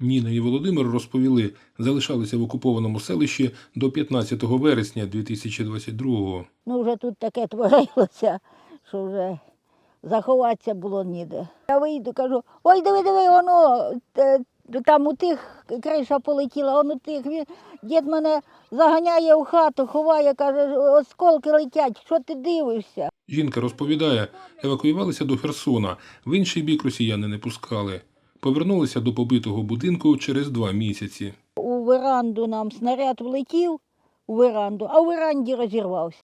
Ніна і Володимир розповіли, залишалися в окупованому селищі до 15 вересня 2022-го. Ну, вже тут таке творилося, що вже заховатися було ніде. Я вийду, кажу, ой, диви, диви, воно там у тих криша полетіла, он у тих. Він, дід мене заганяє в хату, ховає, каже, осколки летять, що ти дивишся? Жінка розповідає, евакуювалися до Херсона, в інший бік росіяни не пускали. Повернулися до побитого будинку через два місяці. У веранду нам снаряд влетів, у веранду, а у веранді розірвався.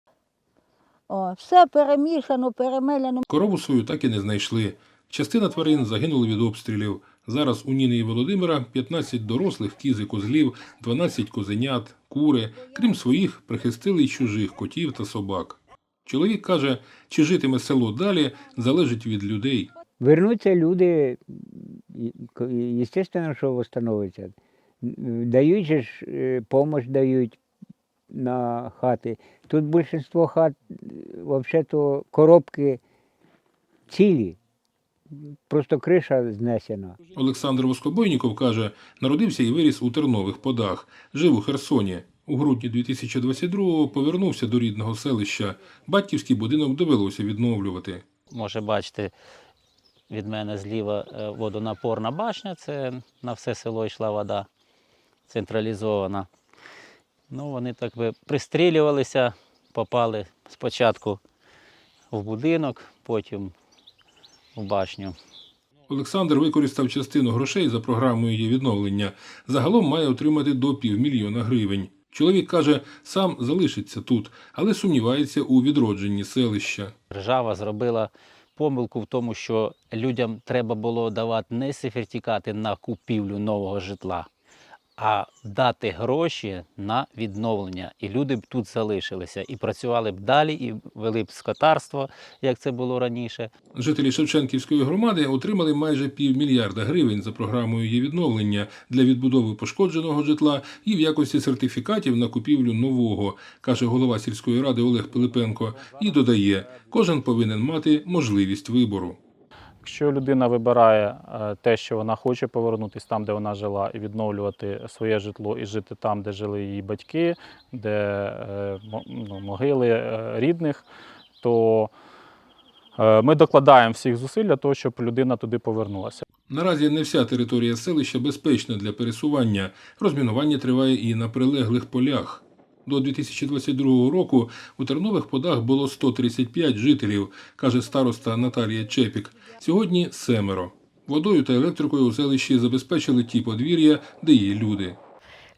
О, все перемішано, перемеляно. Корову свою так і не знайшли. Частина тварин загинули від обстрілів. Зараз у Ніни і Володимира 15 дорослих кіз і козлів, 12 козенят, кури. Крім своїх, прихистили й чужих котів та собак. Чоловік каже, чи житиме село далі, залежить від людей. Вернуться люди, звісно, що встановиться. Дають же ж допомогу дають на хати. Тут більшість хат, взагалі-то коробки цілі, просто криша знесена. Олександр Воскобойніков каже, народився і виріс у Тернових подах, жив у Херсоні. У грудні 2022-го повернувся до рідного селища. Батьківський будинок довелося відновлювати. Може бачити від мене зліва е, водонапорна башня, це на все село йшла вода централізована. Ну, вони так би пристрілювалися, попали спочатку в будинок, потім в башню. Олександр використав частину грошей за програмою її відновлення. Загалом має отримати до півмільйона гривень. Чоловік каже, сам залишиться тут, але сумнівається у відродженні селища. Держава зробила помилку в тому, що людям треба було давати не сертифікати на купівлю нового житла, а дати гроші на відновлення. І люди б тут залишилися і працювали б далі, і вели б скотарство, як це було раніше. Жителі Шевченківської громади отримали майже півмільярда гривень за програмою її відновлення для відбудови пошкодженого житла і в якості сертифікатів на купівлю нового, каже голова сільської ради Олег Пилипенко. І додає, кожен повинен мати можливість вибору. Якщо людина вибирає е, те, що вона хоче повернутися там, де вона жила, і відновлювати своє житло і жити там, де жили її батьки, де е, ну, могили е, рідних, то ми докладаємо всіх зусиль для того, щоб людина туди повернулася. Наразі не вся територія селища безпечна для пересування. Розмінування триває і на прилеглих полях. До 2022 року у Тернових подах було 135 жителів, каже староста Наталія Чепік. Сьогодні семеро. Водою та електрикою у селищі забезпечили ті подвір'я, де є люди.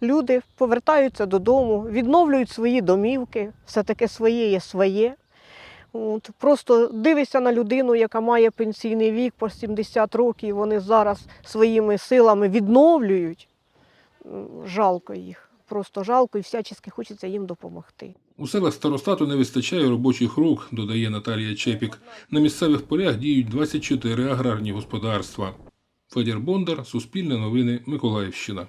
люди повертаються додому, відновлюють свої домівки, все таке своє є своє. От, просто дивишся на людину, яка має пенсійний вік по 70 років, вони зараз своїми силами відновлюють. Жалко їх, просто жалко і всячески хочеться їм допомогти. У селах старостату не вистачає робочих рук, додає Наталія Чепік. На місцевих полях діють 24 аграрні господарства. Федір Бондар, Суспільне новини, Миколаївщина.